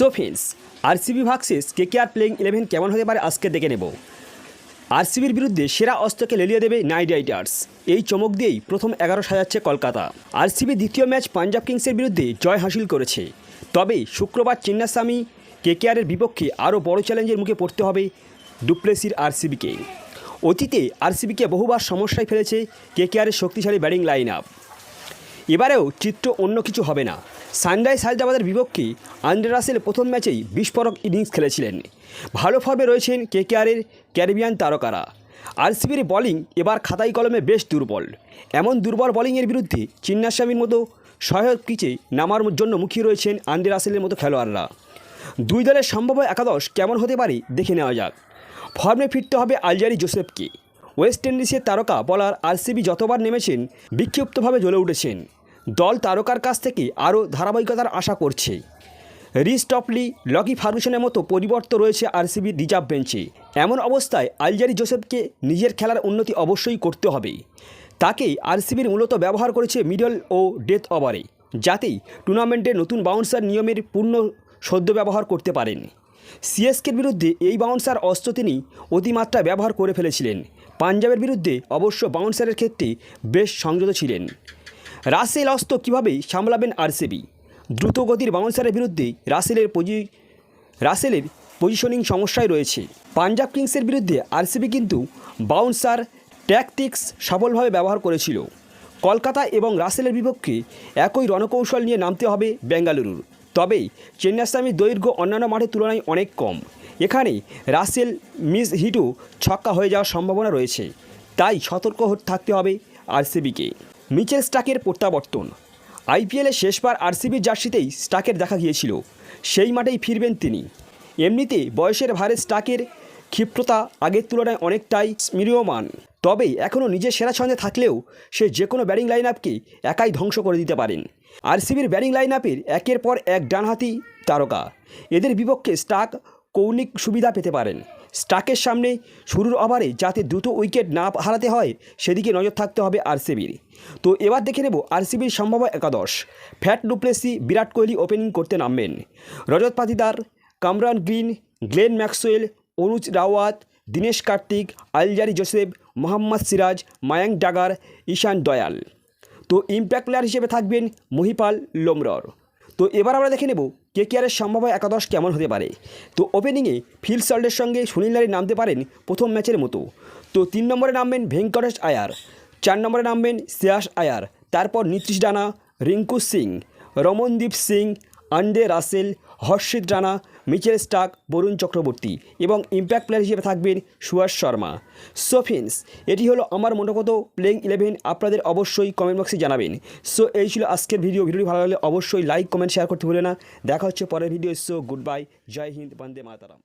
So friends RCB versus K K R playing eleven কেমন হতে পারে আজকে দেখে নেব। আরসিবির বিরুদ্ধে সেরা অস্ত্রকে লেলিয়ে দেবে নাইট রাইডার্স এই চমক দিয়েই প্রথম এগারো সাজাচ্ছে কলকাতা। আরসিবি দ্বিতীয় ম্যাচ পাঞ্জাব কিংসের বিরুদ্ধে জয় হাসিল করেছে। তবে শুক্রবার চিন্নাস্বামী কে কে আরের বিপক্ষে আরও বড় চ্যালেঞ্জের মুখে পড়তে হবে ডুপ্লেসির আরসিবিকে অতীতে আরসিবিকে বহুবার সমস্যায় ফেলেছে কে কে আরের শক্তিশালী ব্যাটিং লাইন আপ এবারেও চিত্র অন্য কিছু হবে না। সানরাইজ হায়দ্রাবাদের বিপক্ষে আন্দ্রে রাসেল প্রথম ম্যাচেই বিস্ফোরক ইনিংস খেলেছিলেন। ভালো ফর্মে রয়েছেন কে কেআরের ক্যারিবিয়ান তারকারা। আরসিবির বোলিং এবার খাতাই কলমে বেশ দুর্বল। এমন দুর্বল বোলিংয়ের বিরুদ্ধে চিন্নাস্বামীর মতো সহায়ক পিচে নামার জন্য মুখিয়ে রয়েছেন আন্দ্রে মতো খেলোয়াড়রা। দুই দলের সম্ভাব্য একাদশ কেমন হতে পারে দেখে নেওয়া যাক। ফর্মে ফিরতে হবে আলজারি জোসেফকে। ওয়েস্ট ইন্ডিজের তারকা বলার আরসিবি যতবার নেমেছেন, বিক্ষিপ্তভাবে জ্বলে উঠেছেন। দল তারকার কাছ থেকে আরও ধারাবাহিকতার আশা করছে। রিস টপলি, লকি ফার্গুসনের মতো পরিবর্তন রয়েছে আরসিবির রিজার্ভ বেঞ্চে। এমন অবস্থায় আলজারি জোসেফকে নিজের খেলার উন্নতি অবশ্যই করতে হবে। তাকে আরসিবির মূলত ব্যবহার করেছে মিডল ও ডেথ ওভারে, যাতেই টুর্নামেন্টের নতুন বাউন্সার নিয়মের পূর্ণ সদ্য ব্যবহার করতে পারেন। সিএসকের বিরুদ্ধে এই বাউন্সার অস্ত্র তিনি অতিমাত্রা ব্যবহার করে ফেলেছিলেন। পাঞ্জাবের বিরুদ্ধে অবশ্য বাউন্সারের ক্ষেত্রে বেশ সংযত ছিলেন। রাসেল অস্ত্র কীভাবে সামলাবেন আরসিবি? দ্রুতগতির বাউন্সারের বিরুদ্ধে রাসেলের পজি, রাসেলের পজিশনিং সমস্যায় রয়েছে। পাঞ্জাব কিংসের বিরুদ্ধে আরসিবি কিন্তু বাউন্সার ট্যাকটিক্স সফলভাবে ব্যবহার করেছিল। কলকাতা এবং রাসেলের বিপক্ষে একই রণকৌশল নিয়ে নামতে হবে বেঙ্গালুরুর। তবে চেন্নাস্বামীর দৈর্ঘ্য অন্যান্য মাঠের তুলনায় অনেক কম। এখানে রাসেল মিস হিটও ছক্কা হয়ে যাওয়ার সম্ভাবনা রয়েছে। তাই সতর্ক থাকতে হবে আরসিবিকে। মিচেল স্টাকের প্রত্যাবর্তন। আইপিএলে শেষবার আরসিবির জার্সিতেই স্টাকের দেখা গিয়েছিল। সেই মাঠেই ফিরবেন তিনি। এমনিতে বয়সের ভারে স্টাকের ক্ষিপ্রতা আগের তুলনায় অনেকটাই স্মরীয়মান তবে এখনও নিজের সেরা ছন্দে থাকলেও সে যে কোনো ব্যাটিং লাইন আপকে একাই ধ্বংস করে দিতে পারেন। আরসিবির ব্যাটিং লাইন আপের একের পর এক ডানহাতি তারকা। এদের বিপক্ষে স্টাক কৌণিক সুবিধা পেতে পারেন। স্টাকের সামনে শুরুর ওভারে যাতে দ্রুত উইকেট না হারাতে হয়, সেদিকে নজর থাকতে হবে আরসিবির। তো এবার দেখে নেব আরসিবির সম্ভাব্য একাদশ। Faf du Plessis, Virat Kohli opening করতে নামবেন। Rajat Patidar, Cameron Green, Glenn Maxwell, Anuj Rawat, Dinesh Karthik, Alzarri Joseph, Mohammed Siraj, Mayank Dagar, Ishan Dayal. তো ইম্প্যাক্ট প্লেয়ার হিসেবে থাকবেন মহিপাল লোমরর। তো এবার আমরা দেখে নেব কে কেয়ারের সম্ভাব্য একাদশ কেমন হতে পারে। তো ওপেনিংয়ে ফিল সল্টের সঙ্গে সুনীল নারী নামতে পারেন প্রথম ম্যাচের মতো। তো তিন নম্বরে নামবেন ভেঙ্কটেশ আয়ার, চার নম্বরে নামবেন শ্রেয়াস আয়ার, তারপর Nitish Rana Rinku Singh, Ramandeep Singh Andre Russell, Harshit Rana, Mitchell Starc Varun Chakravarthy এবং ইম্প্যাক্ট প্লেয়ার হিসেবে থাকবেন সুভাষ শর্মা। সো ফ্রেন্ডস, এটি হলো আমার মনোগত প্লেইং ইলেভেন আপনাদের অবশ্যই কমেন্ট বক্সে জানাবেন। সো এই ছিল আজকের ভিডিও ভিডিওটি ভালো লাগলে অবশ্যই লাইক কমেন্ট শেয়ার করতে ভুলে না। দেখা হচ্ছে পরের video so good bye Jai Hind, Vande Mataram.